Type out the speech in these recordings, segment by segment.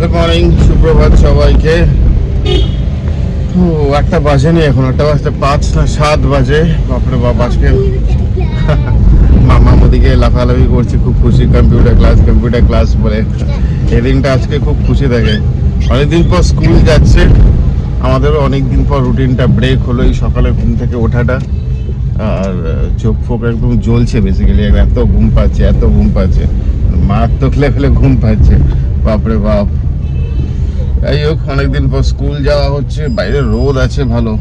Good morning সুপ্রভাত সবাইকে। ও, একটা বাজেনি এখন, একটা বাজতে পাঁচ না সাত বাজে। বাপরে বাপ, আজকে মামা ওদিকে লাফালাফি করছে, খুব খুশি কম্পিউটার ক্লাস কম্পিউটার ক্লাস বলে। এই দিনটা আজকে খুব খুশি থাকে। অনেকদিন পর স্কুল যাচ্ছে, আমাদেরও অনেকদিন পর রুটিনটা ব্রেক হলো এই সকালে ঘুম থেকে ওঠাটা। আর, চোখ ফোক একদম জ্বলছে বেসিক্যালি এত ঘুম পাচ্ছে, এত ঘুম পাচ্ছে। মারাত্মক লেভেলে ঘুম পাচ্ছে। বাপরে বাপ। যাই হোক, অনেকদিন পর স্কুল যাওয়া হচ্ছে, বাইরে রোদ আছে ভালো।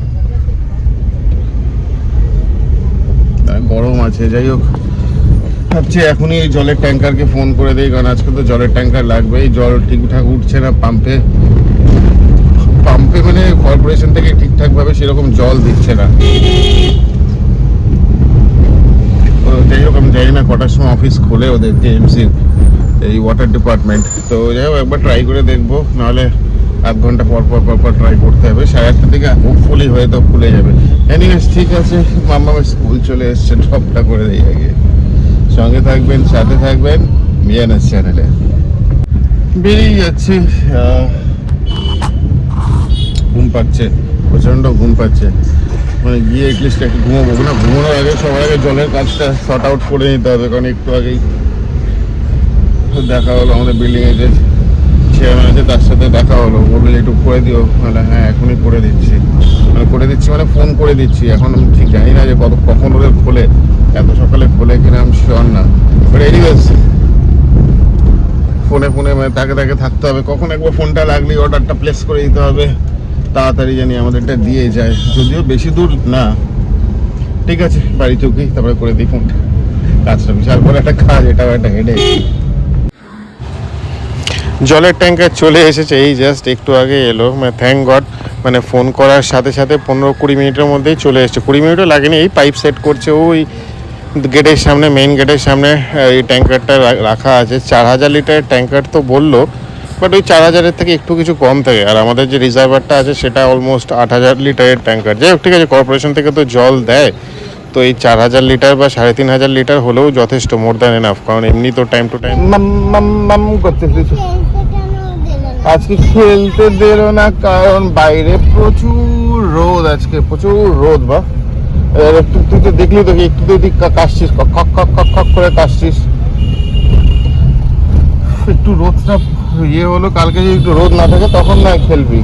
গরম আছে, যাই হোক। ভাবছি এখনই এই জলের ট্যাঙ্কারকে ফোন করে দিই, কারণ আজকে তো জলের ট্যাঙ্কার লাগবে। এই জল ঠিকঠাক উঠছে না পাম্পে। পাম্পে মানে কর্পোরেশন থেকে ঠিকঠাকভাবে সেরকম জল দিচ্ছে না। যাই হোক, আমি জানি না কটার সময় অফিস খোলে ওদের টিএমসি এই ওয়াটার ডিপার্টমেন্ট তো যাই হোক, একবার ট্রাই করে দেখব, নাহলে আধ ঘণ্টা পর পর পর পর ট্রাই করতে হবে। সাড়ে আটটা থেকে হোপফুলি হয়তো খুলে যাবে। এনিওয়েজ ঠিক আছে মাম্মা স্কুল চলে এসছে ড্রপটা করে দিই আগে। সঙ্গে থাকবেন, সাথে থাকবেন, মিয়ানাস চ্যানেলে বেরিয়ে যাচ্ছি ঘুম পাচ্ছে, প্রচণ্ড ঘুম পাচ্ছে। মানে গিয়ে এটলিস্ট একটু ঘুমাবো। না, ঘুমানোর আগে সবার আগে জলের কাজটা শর্ট আউট করে নিতে হবে, কারণ একটু আগেই দেখা হলো, আমাদের বিল্ডিংয়ে যে চেয়ারম্যান আছে, তার সাথে দেখা হলো। বলল একটু করে দিও। মানে হ্যাঁ এখনই করে দিচ্ছি। মানে করে দিচ্ছি মানে ফোন করে দিচ্ছি। এখন আমি ঠিক জানি না যে কত, কখন ওদের খোলে। এত সকালে খোলে কিনা আমি শিওর না। বাট ফোনে ফোনে মানে তাকে তাকে থাকতে হবে। কখন একবার ফোনটা লাগলেই অর্ডারটা প্লেস করে দিতে হবে। তাড়াতাড়ি জানি আমাদেরটা দিয়ে যায়। যদিও বেশি দূর না। ঠিক আছে, বাড়ি চৌকি তারপরে করে দিই ফোনটা কাজটা বিশাল বড় একটা কাজ, এটাও একটা হেডে জলের ট্যাঙ্কার চলে এসেছে। এই জাস্ট একটু আগে এলো। মানে থ্যাংক গড মানে ফোন করার সাথে সাথে পনেরো কুড়ি মিনিটের মধ্যেই চলে এসেছে। কুড়ি মিনিটও লাগেনি, এই পাইপ সেট করছে। ওই গেটের সামনে মেইন গেটের সামনে এই ট্যাঙ্কারটা রাখা আছে। চার হাজার লিটারের ট্যাঙ্কার তো বলল বাট ওই চার হাজারের থেকে একটু কিছু কম থাকে। আর আমাদের যে রিজার্ভারটা আছে, সেটা অলমোস্ট আট হাজার লিটারের ট্যাঙ্কার যাই হোক, ঠিক আছে কর্পোরেশন থেকে তো জল দেয়। তো এই চার হাজার লিটার বা সাড়ে তিন হাজার লিটার হলেও যথেষ্ট মোর দ্যান এনাফ কারণ এমনি তো টাইম টু টাইম করতে আজকে খেলতে দিল না কারণ বাইরে প্রচুর রোদ আজকে প্রচুর রোদ বা। একটু তুই তো দেখলি তো একটু তুই কাশছিস কক কক কক কক করে কাশছিস। একটু রোদটা ইয়ে হলো কালকে যদি একটু রোদ না থাকে তখন না খেলবি।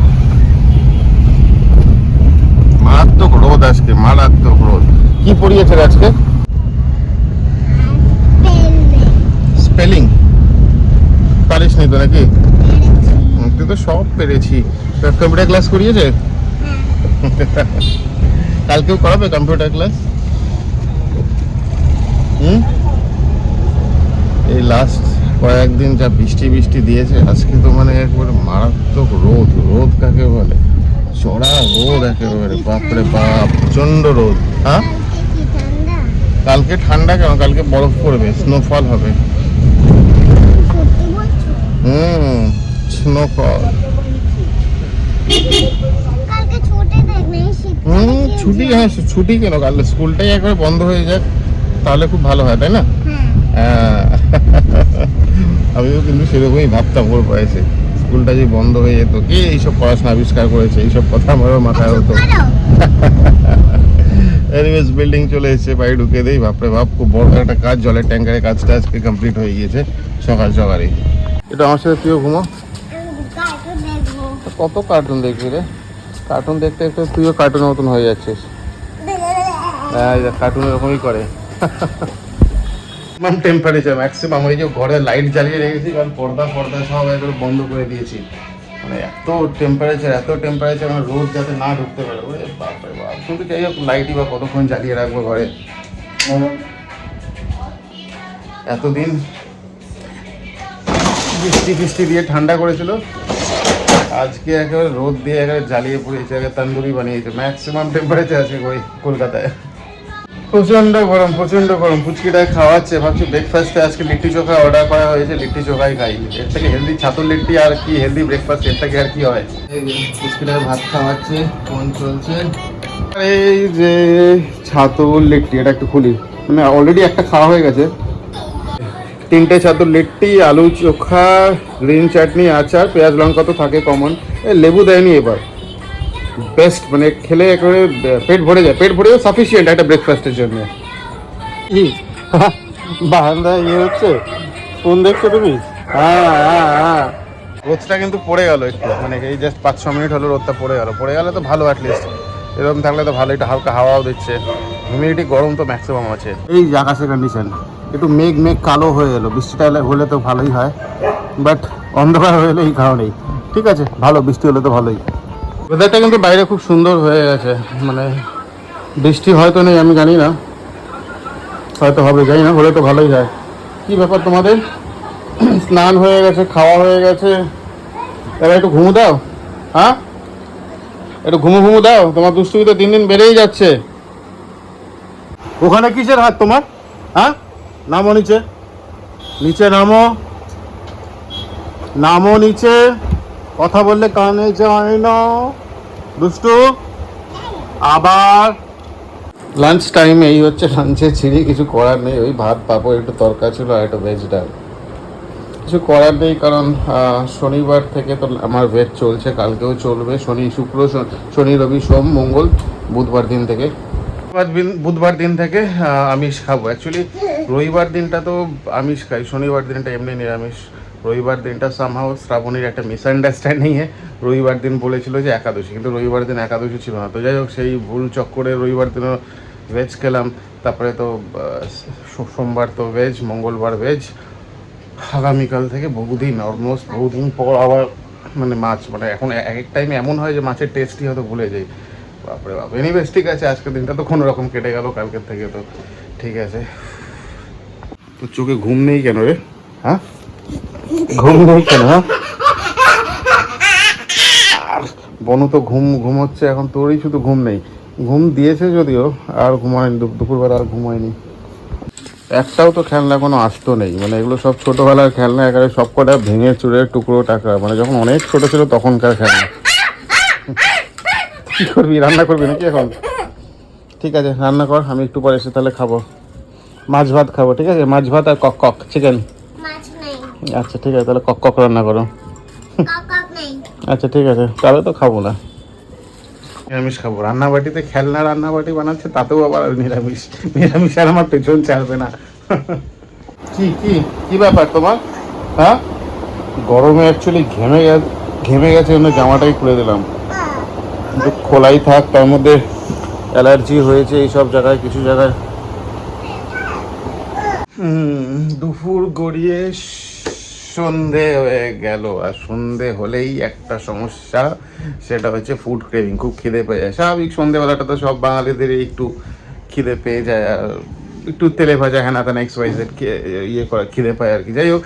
মারাত্মক রোদ আজকে মারাত্মক রোদ। কি পড়িয়েছে আজকে? স্পেলিং পারিস নি তো নাকি? তো সব পেরেছি। কম্পিউটার ক্লাস করিয়েছে? কালকেও করাবে কম্পিউটার ক্লাস হুম? এই লাস্ট কয়েকদিন যা বৃষ্টি বৃষ্টি দিয়েছে আজকে তো মানে একবারে মারাত্মক রোদ রোদ কাকে বলে? চড়া রোদ একেবারে বাপরে বাপ প্রচণ্ড রোদ। হ্যাঁ? কালকে ঠান্ডা কেন? কালকে বরফ পড়বে স্নোফল হবে। হুম। স্নোফল হুম ছুটি হ্যাঁ ছুটি কেন? কাল স্কুলটাই একবার বন্ধ হয়ে যাক তাহলে খুব ভালো হয় তাই না? হ্যাঁ। আমিও কিন্তু সেরকমই ভাবতাম ওর বয়সে। স্কুলটা যে বন্ধ হয়ে যেত কে এইসব পড়াশোনা আবিষ্কার করেছে? এইসব কথা আমারও মাথায় হতো। এনিওয়েজ বিল্ডিং চলে এসেছে বাড়ি ঢুকে দেই বাপরে বাপ খুব বড় একটা কাজ জলের ট্যাঙ্কারের কাজটা আজকে কমপ্লিট হয়ে গিয়েছে সকাল সকালেই। এটা আমার সাথে তুইও ঘুমো। কত কার্টুন দেখবি রে? কার্টুন দেখতে দেখতে তুইও কার্টুনের মতন হয়ে যাচ্ছিস। হ্যাঁ কার্টুন এরকমই করে। টেম্পারেচার ম্যাক্সিমাম ওই যে ঘরে লাইট জ্বালিয়ে রেখেছি, কারণ পর্দা পর্দা সব একবার বন্ধ করে দিয়েছি। মানে এত টেম্পারেচার এত টেম্পারেচার মানে রোদ যাতে না ঢুকতে পারে। ওরে বাপরে বাপ, কিন্তু যাই হোক লাইটই বা কতক্ষণ জ্বালিয়ে রাখব ঘরে? এতদিন বৃষ্টি ফিষ্টি দিয়ে ঠান্ডা করেছিল। আজকে একেবারে রোদ দিয়ে একেবারে জ্বালিয়ে পড়েছে একেবারে তন্দুরি বানিয়েছে। ম্যাক্সিমাম টেম্পারেচার আছে ওই কলকাতায়। প্রচণ্ড গরম প্রচণ্ড গরম। পুচকিটায় খাওয়াচ্ছে, ভাবছি ব্রেকফাস্টে আজকে লিট্টি চোখা অর্ডার করা হয়েছে, লিট্টি চোখাই খাই। এর থেকে হেলদি ছাতুর লিট্টি আর কি হেলদি ব্রেকফাস্ট এর থেকে আর কি হয়? পুচকিটায় ভাত খাওয়াচ্ছে, ফোন চলছে। এই যে ছাতুর লিট্টি, এটা একটু খুলি। মানে অলরেডি একটা খাওয়া হয়ে গেছে। তিনটে চাদর লিট্টি আলু চোখা গ্রিন চাটনি আচার পেঁয়াজ লঙ্কা তো থাকে কমন এ লেবু দেয়নি এবার। বেস্ট মানে খেলে একেবারে পেট ভরে যায়। পেট ভরেও সাফিসিয়েন্ট একটা ব্রেকফাস্টের জন্য। কি? বারান্দা ইয়ে হচ্ছে? ফোন দেখছ তুমি? হ্যাঁ হ্যাঁ হ্যাঁ। রোদটা কিন্তু পড়ে গেল একটু। মানে এই জাস্ট পাঁচ ছ মিনিট হলো রোদটা পড়ে গেল। পড়ে গেলে তো ভালো অ্যাটলিস্ট এরকম থাকলে তো ভালো একটু হালকা হাওয়াও দিচ্ছে। হিউমিডিটি গরম তো ম্যাক্সিমাম আছে। এই আকাশের কন্ডিশন একটু মেঘ মেঘ কালো হয়ে এলো। বৃষ্টিটা হলে তো ভালোই হয়। বাট অন্ধকার হয়ে এলে এই কারণেই। ঠিক আছে, ভালো, বৃষ্টি হলে তো ভালোই। ওয়েদারটা কিন্তু বাইরে খুব সুন্দর হয়ে গেছে। মানে বৃষ্টি হয়তো নেই, আমি জানি না। হয়তো হবে, জানি না, হলে তো ভালোই হয়। কি ব্যাপার তোমাদের? স্নান হয়ে গেছে, খাওয়া হয়ে গেছে। এবার একটু ঘুমু দাও। হ্যাঁ? একটু ঘুমু ঘুমু দাও। তোমার দুষ্টুমি তো দিন দিন বেড়েই যাচ্ছে। ওখানে কিসের হাত তোমার? হ্যাঁ? নামো নিচে। নিচে নামো। নামো নিচে। কথা বললে কানে যায় না। দুষ্টু, আবার লাঞ্চ টাইম এই হচ্ছে লাঞ্চে ছিঁড়ি, কিছু করার নেই। ওই ভাত, পাপড়, একটু তরকা ছিল আর একটু ভেজ ডাল। কিছু করার নেই কারণ শনিবার থেকে তো আমার ভেজ চলছে, কালকেও চলবে। শনি, শুক্র শনি, রবি, সোম, মঙ্গল, বুধবার দিন থেকে। বুধবার দিন- থেকে আমিষ খাব। অ্যাকচুয়ালি রবিবার দিনটা তো আমিষ খাই, শনিবার দিনটা এমনি নিরামিষ। রবিবার দিনটা সামহাও শ্রাবণীর একটা মিসআন্ডারস্ট্যান্ডিংয়ে রবিবার দিন বলেছিল যে একাদশী, কিন্তু রবিবার দিন একাদশী ছিল না। তো যাই হোক, সেই ভুল চক্করে রবিবার দিনও ভেজ খেলাম। তারপরে তো সোমবার তো ভেজ মঙ্গলবার ভেজ আগামীকাল থেকে বহুদিন অলমোস্ট বহুদিন পর আবার মানে মাছ মানে এখন এক এক টাইমে এমন হয় যে মাছের টেস্টই হয়তো ভুলে যাই। বাপরে বাপ। এনিওয়েজ ঠিক আছে আজকের দিনটা তো কোনো রকম কেটে গেল, কালকের থেকে তো ঠিক আছে। তো চোখে ঘুম নেই কেন রে? হ্যাঁ? ঘুম নেই কেন হ্যাঁ? বনু তো ঘুম ঘুমোচ্ছে এখন তোরই শুধু ঘুম নেই। ঘুম দিয়েছে যদিও, আর ঘুমায়নি দুপুরবেলা আর ঘুমায়নি। একটাও তো খেলনা কোনো আসতো নেই মানে এগুলো সব ছোটোবেলার খেলনা, একেবারে সব কটা ভেঙে চুরে টুকরো টাকা মানে যখন অনেক ছোট ছিল তখনকার খেলনা। কি করবি রান্না করবি নাকি এখন? ঠিক আছে রান্না কর আমি একটু পরে এসে তাহলে খাব। মাছ ভাত খাব ঠিক আছে? মাছ ভাত আর কক কক চিকেন আচ্ছা ঠিক আছে তাহলে কক কক রান্না করো। আচ্ছা ঠিক আছে তাহলে তো খাব না। নিরামিষ খাব। রান্নাবাটিতে খেলনা রান্নাবাটি বানাচ্ছে তাতেও আবার নিরামিষ। নিরামিষ আর আমার পেছন ছাড়বে না। কি কি কি ব্যাপার তোমার? হ্যাঁ? গরমে অ্যাকচুয়ালি ঘেমে গেছে ঘেমে গেছে জন্য জামাটাই খুলে দিলাম। খোলাই থাক, তার মধ্যে অ্যালার্জি হয়েছে এইসব জায়গায়, কিছু জায়গায়। দুপুর গড়িয়ে সন্ধে হয়ে গেল, আর সন্ধে হলেই একটা সমস্যা, সেটা হচ্ছে ফুড ক্রেভিং খুব খিদে পেয়ে যায়। স্বাভাবিক সন্ধেবেলাটা তো সব বাঙালিদেরই একটু খিদে পেয়ে যায়, আর একটু তেলে ভাজা হ্যানা তেনা এক্স ওয়াই জেড ইয়ে করা, খিদে পায় আর কি। যাই হোক,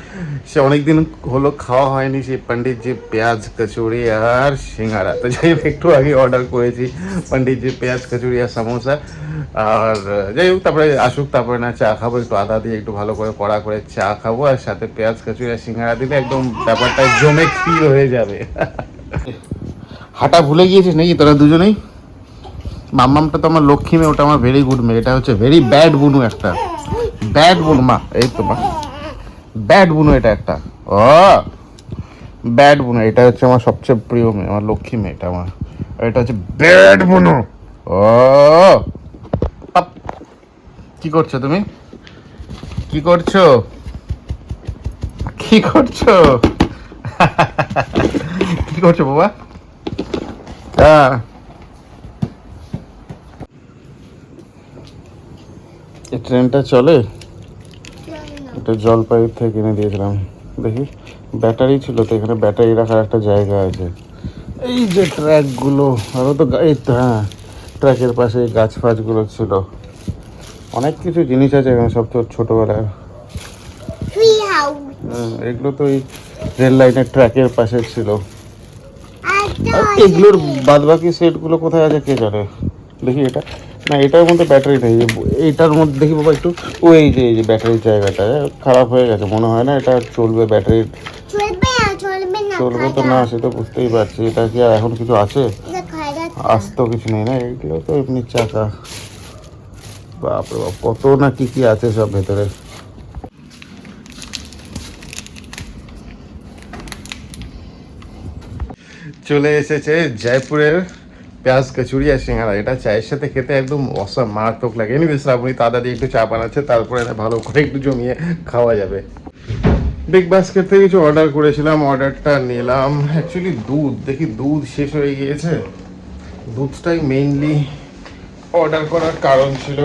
সে অনেকদিন হলো খাওয়া হয়নি, সেই পণ্ডিত যে পেঁয়াজ কচুরি আর সিঙ্গারা। তো যাই হোক, একটু আগে অর্ডার করেছি পণ্ডিত যে পেঁয়াজ কচুরি আর সামোসা। আর, যাই হোক, তারপরে আসুক, তারপরে না চা খাব, একটু আদা দিয়ে একটু ভালো করে কড়া করে চা খাব, আর সাথে পেঁয়াজ কচুরি আর সিঙ্গারা দিলে একদম ব্যাপারটা জমে ক্ষীর হয়ে যাবে। হাঁটা ভুলে গিয়েছিস নাকি? তোরা দুজনেই? মাম্মামটা তো আমার লক্ষ্মী মেয়ে, ওটা আমার ভেরি গুড মেয়ে, এটা হচ্ছে ভেরি ব্যাড বুনু একটা। ব্যাড বুনু, মা, এই তো, মা। ব্যাড বুনু এটা একটা। ও ব্যাড বুনু, এটা হচ্ছে আমার সবচেয়ে প্রিয় মেয়ে, আমার লক্ষ্মী মেয়ে, এটা আমার। এটা হচ্ছে ব্যাড বুনু। ও। কি করছ তুমি? কি করছ? কি করছ? কি করছ, বাবা? হ্যাঁ এই ট্রেনটা চলে? এটা জলপাইগুড়ি থেকে কিনে দিয়েছিলাম। দেখি ব্যাটারি ছিল তো এখানে ব্যাটারি রাখার একটা জায়গা আছে। এই যে ট্র্যাকগুলো আরও তো এই তো হ্যাঁ ট্র্যাকের পাশে এই গাছ ফাছগুলো ছিল। অনেক কিছু জিনিস আছে এখানে সব তো ছোটোবেলার। ট্রি এগুলো তো এই রেল লাইনের ট্র্যাকের পাশে ছিল। আর এগুলোর বাদ বাকি সেটগুলো কোথায় আছে কে জানে? দেখি এটা। না এটার মধ্যে ব্যাটারি নেই। এটার মধ্যে দেখি বাবা একটু ওই যে এই যে ব্যাটারির জায়গাটা খারাপ হয়ে গেছে মনে হয় না এটা চলবে ব্যাটারির চলবে তো না সে তো বুঝতেই পারছি এটা কি আর এখন কিছু আছে? আসতো কিছু নেই না এগুলো তো এমনি চাকা। বাপরে বাপ কত না কি কি আছে সব ভেতরে। চলে এসেছে জয়পুরের পেঁয়াজ, কচুরি আর সিঙ্গারা। এটা চায়ের সাথে খেতে একদম অসাম মারাত্মক লাগে। এনিওয়ে তাদা দিয়ে একটু চা বানাচ্ছে, তারপরে ভালো করে একটু জমিয়ে খাওয়া যাবে। বিগ বাস্কেট থেকে কিছু অর্ডার করেছিলাম অর্ডারটা নিলাম। অ্যাকচুয়ালি দুধ, দেখি দুধ শেষ হয়ে গিয়েছে। দুধটাই মেইনলি অর্ডার করার কারণ ছিল।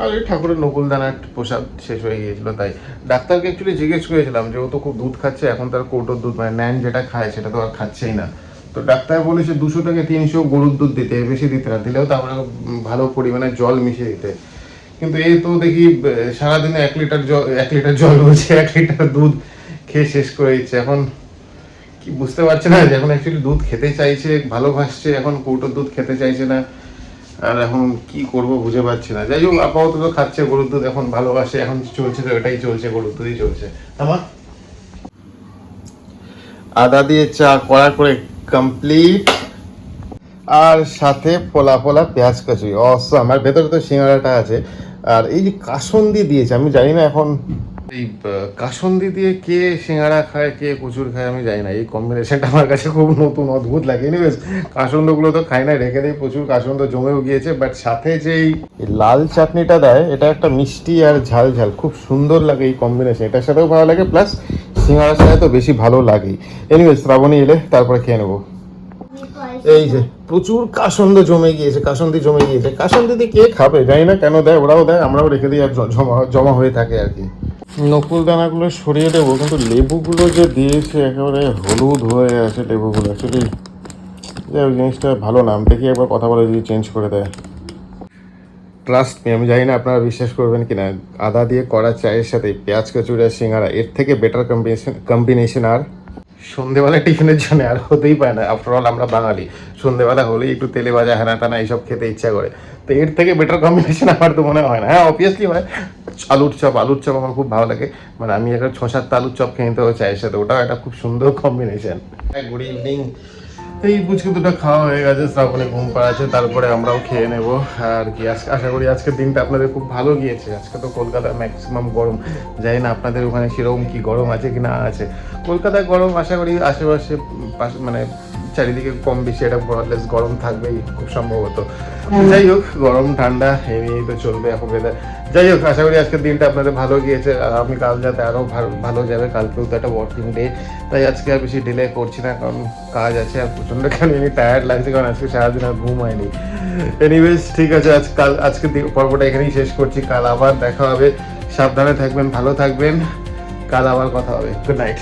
আর ওই ঠাকুরের নকুলদানার প্রসাদ শেষ হয়ে গিয়েছিল, তাই। ডাক্তারকে অ্যাকচুয়ালি জিজ্ঞেস করেছিলাম যে ও তো খুব দুধ খাচ্ছে, এখন তার কৌটোর দুধ মানে ন্যান যেটা খায়, সেটা তো আর খাচ্ছেই না। তো ডাক্তার বলেছে দুশো থেকে তিনশো গরুর দুধ দিতে বেশি দিতে না। দিলেও তো আমরা ভালো পরিমাণে জল মিশিয়ে দিতে। কিন্তু এই তো দেখি সারাদিনে এক লিটার জল, এক লিটার জল বলছে, এক লিটার দুধ খেয়ে শেষ করে দিচ্ছে। এখন কি বুঝতে পারছে না যে এখন অ্যাকচুয়ালি দুধ খেতে চাইছে, ভালোবাসছে, এখন কৌটোর দুধ খেতে চাইছে না। আর এখন কি করব বুঝে পাচ্ছি না। যাই হোক, আপাতত তো খাচ্ছে গরুর দুধ, এখন ভালোবাসে, এখন চলছে তো, এটাই চলছে, গরুর দুধই চলছে। আমার আদা দিয়ে চা করা করে কমপ্লিট আর সাথে পোলা পোলা পেঁয়াজ কচুরি। অস আমার ভেতরে তো সিঙ্গারাটা আছে। আর এই যে কাসন্দি দিয়েছে, আমি জানি না এখন এই কাসন্দি দিয়ে কে সিঙ্গারা খায়, কে কচুর খায়, আমি জানি না। এই কম্বিনেশনটা আমার কাছে খুব নতুন, অদ্ভুত লাগে। এনিওয়েজ কাসন্দগুলো তো খাই না রেখে দিই প্রচুর, কাসন্দ জমেও গিয়েছে বাট সাথে যে এই লাল চাটনিটা দেয়, এটা একটা মিষ্টি আর ঝাল ঝাল, খুব সুন্দর লাগে এই কম্বিনেশন এটার সাথেও ভালো লাগে প্লাস সিঙ্গারার সাথে তো বেশি ভালো লাগেই। এনিওয়েজ শ্রাবণী এলে তারপরে খেয়ে নেব। এই যে, প্রচুর কাসন্দ জমে গিয়েছে, কাসন্দি জমে গিয়েছে। কাসন্দি দিয়ে কে খাবে? জানি না কেন দেয়, ওরাও দেয়, আমরাও রেখে দিই আর জমা জমা হয়ে থাকে আর কি। নকুল দানাগুলো সরিয়ে দেবো কিন্তু লেবুগুলো যে দিয়েছে একেবারে হলুদ হয়ে আছে লেবুগুলো অ্যাকচুয়ালি যাই হোক, জিনিসটা ভালো নাম দেখি একবার কথা বলে যদি চেঞ্জ করে দেয়। ট্রাস্ট মি আমি জানি না আপনারা বিশ্বাস করবেন কি না আদা দিয়ে করা চায়ের সাথে পেঁয়াজ কচুরি আর সিঙ্গারা এর থেকে বেটার কম্বিনেশন কম্বিনেশন আর সন্ধেবেলা টিফিনের জন্য আর হতেই পারে না। আফটার অল আমরা বাঙালি। সন্ধেবেলা হলেই একটু তেলে ভাজা হানা টানা এইসব খেতে ইচ্ছা করে। তো এর থেকে বেটার কম্বিনেশন আমার তো মনে হয় না। হ্যাঁ অবভিয়াসলি হয় আলুর চপ আলুর চপ আমার খুব ভালো লাগে। মানে আমি একটা ছ সাতটা আলুর চপ খেয়ে নিতে চায়ের সাথে। ওটাও একটা খুব সুন্দর কম্বিনেশন হ্যাঁ গুড ইভিনিং এই পুচকে দুটো খাওয়া হয়ে গেছে, শ্রাবণে ঘুম পাড়াচ্ছে, তারপরে আমরাও খেয়ে নেব। আর কি আজকে আশা করি আজকের দিনটা আপনাদের খুব ভালো গিয়েছে। আজকে তো কলকাতা ম্যাক্সিমাম গরম। জানি না, আপনাদের ওখানে সেরকম কি গরম আছে কি না আছে। কলকাতায় গরম, আশা করি আশেপাশে পাশে- মানে চারিদিকে কম বেশি এটা বড়লেস গরম থাকবেই খুব সম্ভবত। যাই হোক গরম ঠান্ডা এমনি তো চলবে এখন weather। যাই হোক আশা করি আজকের দিনটা আপনাদের ভালো গিয়েছে। আর আমি কাল যাতে আরও ভালো যাবে কালকেও তো একটা ওয়ার্কিং ডে তাই আজকে আর বেশি ডিলে করছি না কারণ কাজ আছে আর প্রচণ্ড কেন এমনি টায়ার্ড লাগছে কারণ আজকে সারাদিন আর ঘুম হয়নি। এনিওয়েজ ঠিক আছে আজ কাল আজকে পর্বটা এখানেই শেষ করছি। কাল আবার দেখা হবে। সাবধানে থাকবেন ভালো থাকবেন। কাল আবার কথা হবে। Good night